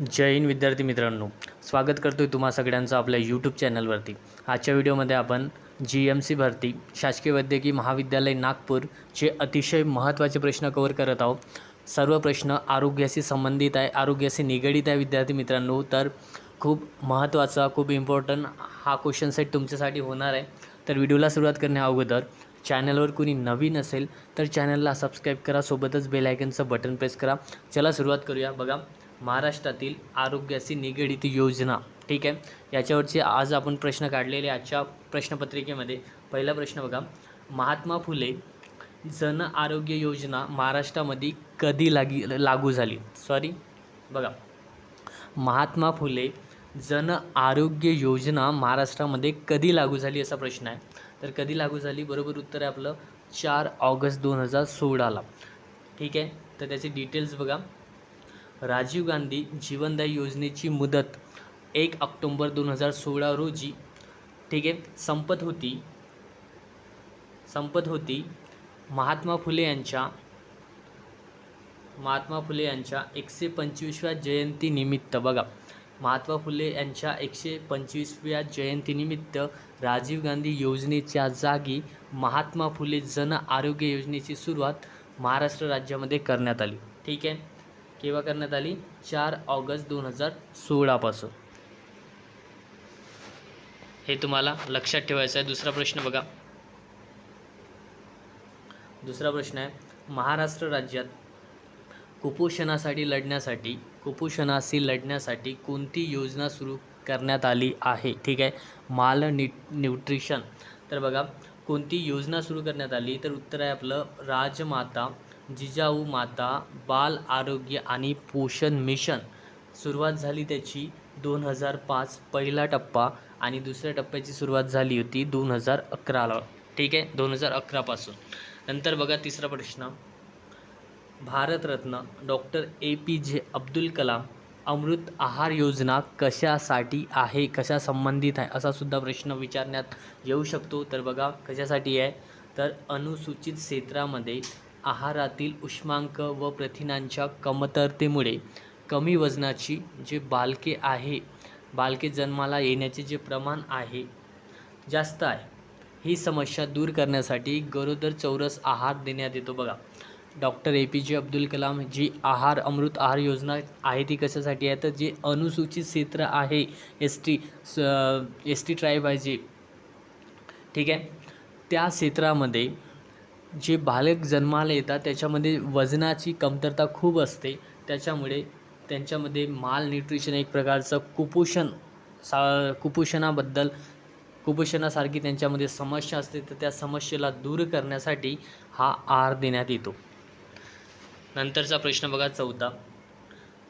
जय हिंद विद्यार्थी मित्रांनो. स्वागत करतो आहे तुम्हा सगळ्यांचं आपल्या यूट्यूब चॅनलवरती आजच्या व्हिडिओमध्ये आपण जी एम सी भरती शासकीय वैद्यकीय महाविद्यालय नागपूरचे अतिशय महत्त्वाचे प्रश्न कवर करत आहोत. सर्व प्रश्न आरोग्याशी संबंधित आहे आरोग्याशी निगडीत आहे विद्यार्थी मित्रांनो. तर खूप महत्त्वाचा खूप इम्पॉर्टंट हा क्वेश्चन सेट तुमच्यासाठी होणार आहे. तर व्हिडिओला सुरुवात करण्या अगोदर चॅनलवर कोणी नवीन असेल तर चॅनलला सबस्क्राईब करा सोबतच बेल आयकनचं बटन प्रेस करा. चला सुरुवात करूया. बघा महाराष्ट्रातील आरोग्याशी निगडीत योजना. ठीक आहे? याच्यावरचे आज आपण प्रश्न काढलेले आजच्या प्रश्नपत्रिकेमध्ये पहिला प्रश्न बघा. महात्मा फुले जन आरोग्य योजना महाराष्ट्रामध्ये कधी लागी लागू झाली? सॉरी बघा. महात्मा फुले जन आरोग्य योजना महाराष्ट्रामध्ये कधी लागू झाली असा प्रश्न आहे. तर कधी लागू झाली? बरोबर उत्तर आहे आपलं चार ऑगस्ट दोन हजार सोळाला. ठीक आहे? तर त्याचे डिटेल्स बघा. राजीव गांधी जीवनदायी योजनेची मुदत एक ऑक्टोंबर दोन हजार सोळा रोजी. ठीक आहे? संपत होती. संपत होती. महात्मा फुले यांच्या महात्मा फुले यांच्या एकशे पंचवीसव्या जयंतीनिमित्त बघा. महात्मा फुले यांच्या एकशे पंचवीसव्या जयंतीनिमित्त राजीव गांधी योजनेच्या जागी महात्मा फुले जन आरोग्य योजनेची सुरुवात महाराष्ट्र राज्यामध्ये करण्यात आली. ठीक आहे? केव्हा करण्यात आली? चार ऑगस्ट दोन हजार सोळापासून. हे तुम्हाला लक्षात ठेवायचं आहे. दुसरा प्रश्न बघा. दुसरा प्रश्न आहे. महाराष्ट्र राज्यात कुपोषणासाठी लढण्यासाठी कुपोषणाशी लढण्यासाठी कोणती योजना सुरू करण्यात आली आहे? ठीक आहे. माल न्यू न्यूट्रिशन. तर बघा कोणती योजना सुरू करण्यात आली? तर उत्तर आहे आपलं राजमाता जिजाऊ माता बाल आरोग्य आणि पोषण मिशन. सुरुवात झाली त्याची दोन हजार पाच पहिला टप्पा आणि दुसऱ्या टप्प्याची सुरुवात झाली होती दोन हजार अकराला. ठीक आहे? दोन हजार अकरापासून नंतर बघा तिसरा प्रश्न. भारतरत्न डॉक्टर ए पी जे अब्दुल कलाम अमृत आहार योजना कशासाठी आहे? कशा संबंधित आहे? असा सुद्धा प्रश्न विचारण्यात येऊ शकतो. तर बघा कशासाठी आहे? तर अनुसूचित क्षेत्रामध्ये आहारातील उष्मांक व प्रथिनांच्या कमतरतेमुळे कमी वजनाची जे बालके आहे बालके जन्माला येण्याचे जे प्रमाण आहे जास्त आहे. ही समस्या दूर करण्यासाठी गरोदर चौरस आहार देण्यात येतो बघा. डॉक्टर ए पी जे अब्दुल कलाम जी आहार अमृत आहार योजना आहे ती कशासाठी आहे? तर जे अनुसूचित क्षेत्र आहे S T S T tribe आहे जे ठीक आहे? त्या क्षेत्रामध्ये जे बालक जन्माला येतात त्याच्यामध्ये वजनाची कमतरता खूप असते. त्याच्यामुळे त्यांच्यामध्ये माल न्यूट्रिशन एक प्रकारचं कुपोषण सा कुपोषणाबद्दल कुपोषणासारखी त्यांच्यामध्ये समस्या असते तर त्या समस्येला दूर करण्यासाठी हा आहार देण्यात येतो. नंतरचा प्रश्न बघा चौथा.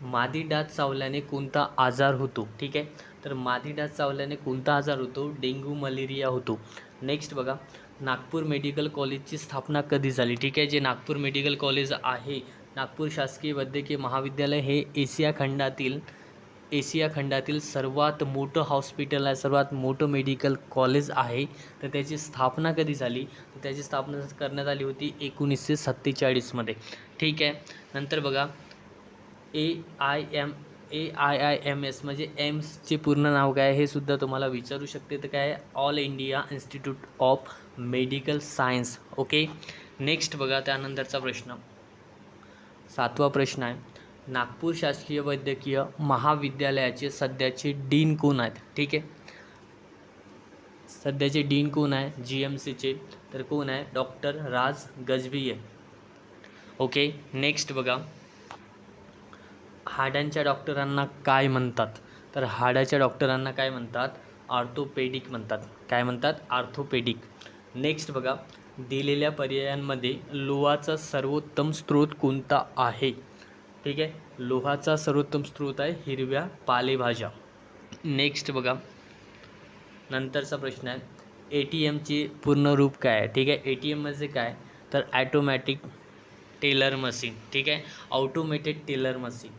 मादी डास चावल्याने कोणता आजार होतो? ठीक आहे? तर मादी डास चावल्याने कोणता आजार होतो? डेंग्यू मलेरिया होतो. नेक्स्ट बघा. नागपूर मेडिकल कॉलेजची स्थापना कधी झाली? ठीक आहे जे नागपूर मेडिकल कॉलेज आहे नागपूर शासकीय वैद्यकीय महाविद्यालय हे एशिया खंडातील एशिया खंडातील सर्वात मोठं हॉस्पिटल आहे सर्वात मोठं मेडिकल कॉलेज आहे. तर त्याची स्थापना कधी झाली? तर त्याची स्थापना करण्यात आली होती एकोणीसशे सत्तेचाळीसमध्ये ठीक आहे नंतर बघा. A I M A I I M S म्हणजे एम्सचे पूर्ण नाव काय हे सुद्धा तुम्हाला विचारू शकते. तर काय all India institute of medical science okay? Next बघा त्यानंतरचा प्रश्न. सातवा प्रश्न आहे नागपूर शासकीय वैद्यकीय महाविद्यालयाचे सध्याचे डीन कोण आहेत? ठीक आहे? सध्याचे डीन कोण आहे? जी एम सीचे तर कोण आहे? डॉक्टर राज गजबी आहे ओके? नेक्स्ट बघा. हाडांच्या डॉक्टरांना काय म्हणतात? तर हाडाच्या डॉक्टरांना काय म्हणतात? आर्थोपेडिक म्हणतात. काय म्हणतात? आर्थोपेडिक नेक्स्ट बघा. दिलेल्या पर्यायांमध्ये लोहाचा सर्वोत्तम स्रोत कोणता आहे? ठीक आहे? लोहाचा सर्वोत्तम स्रोत आहे हिरव्या पालेभाज्या. नेक्स्ट बघा. नंतरचा प्रश्न आहे. ए टी एमचे पूर्ण रूप काय आहे? ठीक आहे? ए टी एम म्हणजे काय? तर ॲटोमॅटिक टेलर मशीन ठीक आहे? ऑटोमेटेड टेलर मशीन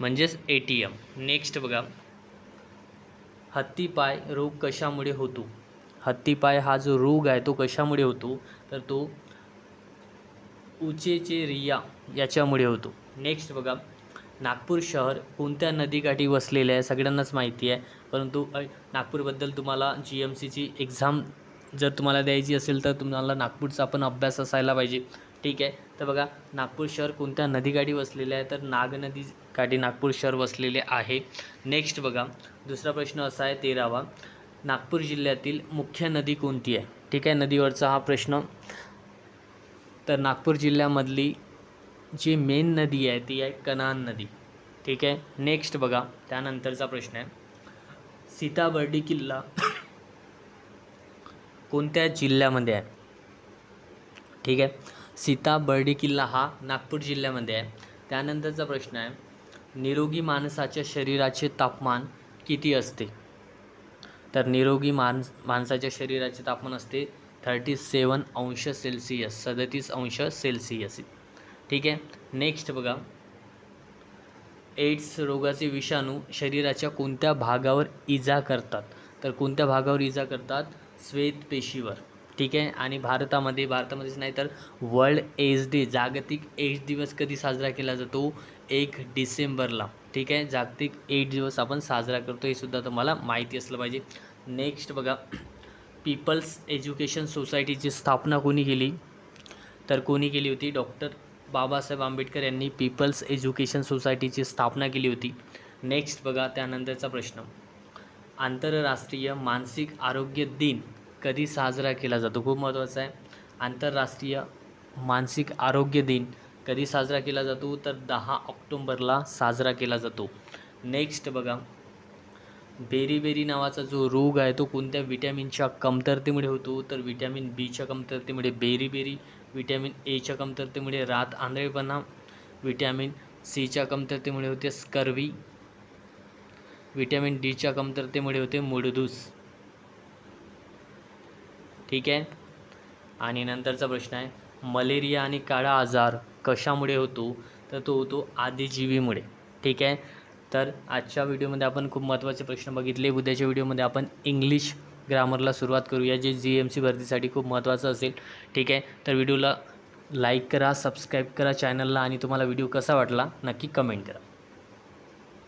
म्हणजेच ए टी एम नेक्स्ट बघा. हत्तीपाय रोग कशामुळे होतो? हत्तीपाय हा जो रोग आहे तो कशामुळे होतो? तर तो उचेचेरिया याच्यामुळे होतो. नेक्स्ट बघा. नागपूर शहर कोणत्या नदीकाठी वसलेले आहे सगळ्यांनाच माहिती आहे. परंतु नागपूरबद्दल तुम्हाला जी एम सीची एक्झाम जर तुम्हाला द्यायची असेल तर तुम्हाला नागपूरचा पण अभ्यास असायला पाहिजे. ठीक आहे. तर बघा नागपूर शहर कोणत्या नदीकाठी वसलेले आहे? तर नाग नदी काठी नागपूर शहर वसलेले आहे. नेक्स्ट बघा दुसरा प्रश्न असा आहे तेरावा. नागपूर जिल्ह्यातील मुख्य नदी कोणती आहे? ठीक आहे नदीवरचा हा प्रश्न. तर नागपूर जिल्ह्यामधली जी मेन नदी आहे ती आहे कनान नदी. ठीक आहे? नेक्स्ट बघा त्यानंतरचा प्रश्न आहे. सीताबर्डी किल्ला कोणत्या जिल्ह्यामध्ये आहे? ठीक आहे? सीताबर्डी किल्ला हा नागपूर जिल्ह्यामध्ये आहे. त्यानंतरचा प्रश्न आहे निरोगी माणसाच्या शरीराचे तापमान किती असते? तर निरोगी माणस माणसाच्या शरीराचे तापमान असते थर्टी सेवन अंश सेल्सिअस सदतीस अंश सेल्सिअस ठीक आहे? नेक्स्ट बघा. एड्स रोगाचे विषाणू शरीराच्या कोणत्या भागावर इजा करतात? तर कोणत्या भागावर इजा करतात? श्वेत पेशीवर ठीक आहे. आणि भारतामध्ये भारतामध्येच नाही तर वर्ल्ड एड्स डे जागतिक एड्स दिवस कधी साजरा केला जातो? एक डिसेंबरला. ठीक आहे? जागतिक एड्स दिवस आपण साजरा करतो हे सुद्धा तुम्हाला माहिती असलं पाहिजे. नेक्स्ट बघा. पीपल्स एज्युकेशन सोसायटीची स्थापना कोणी केली? तर कोणी केली होती? डॉक्टर बाबासाहेब आंबेडकर यांनी पीपल्स एज्युकेशन सोसायटीची स्थापना केली होती. नेक्स्ट बघा त्यानंतरचा प्रश्न. आंतरराष्ट्रीय मानसिक आरोग्य दिन. कधी साजरा केला जातो. खूप महत्त्वाचा आहे. आंतरराष्ट्रीय मानसिक आरोग्य दिन कधी साजरा केला जातो? तर दहा ऑक्टोंबरला साजरा केला जातो. नेक्स्ट बघा. बेरीबेरी नावाचा जो रोग आहे तो कोणत्या विटॅमिनच्या कमतरतेमुळे होतो? तर विटॅमिन बीच्या कमतरतेमुळे बेरीबेरी विटॅमिन एच्या कमतरतेमुळे रात आंधळेपणा विटॅमिन सीच्या कमतरतेमुळे होते स्कर्वी विटॅमिन डीच्या कमतरतेमुळे होते मुडदूस ठीक आहे? आणि नंतरचा प्रश्न आहे मलेरिया आणि काळा आजार कशामुळे होतो? तर तो होतो आदिजीवीमुळे. ठीक आहे? तर आजच्या व्हिडिओमध्ये आपण खूप महत्त्वाचे प्रश्न बघितले. उद्याच्या व्हिडिओमध्ये आपण इंग्लिश ग्रामरला सुरुवात करूया जे जी एम सी भरतीसाठी खूप महत्त्वाचं असेल. ठीक आहे? तर व्हिडिओला लाईक करा सबस्क्राईब करा चॅनलला आणि तुम्हाला व्हिडिओ कसा वाटला नक्की कमेंट करा.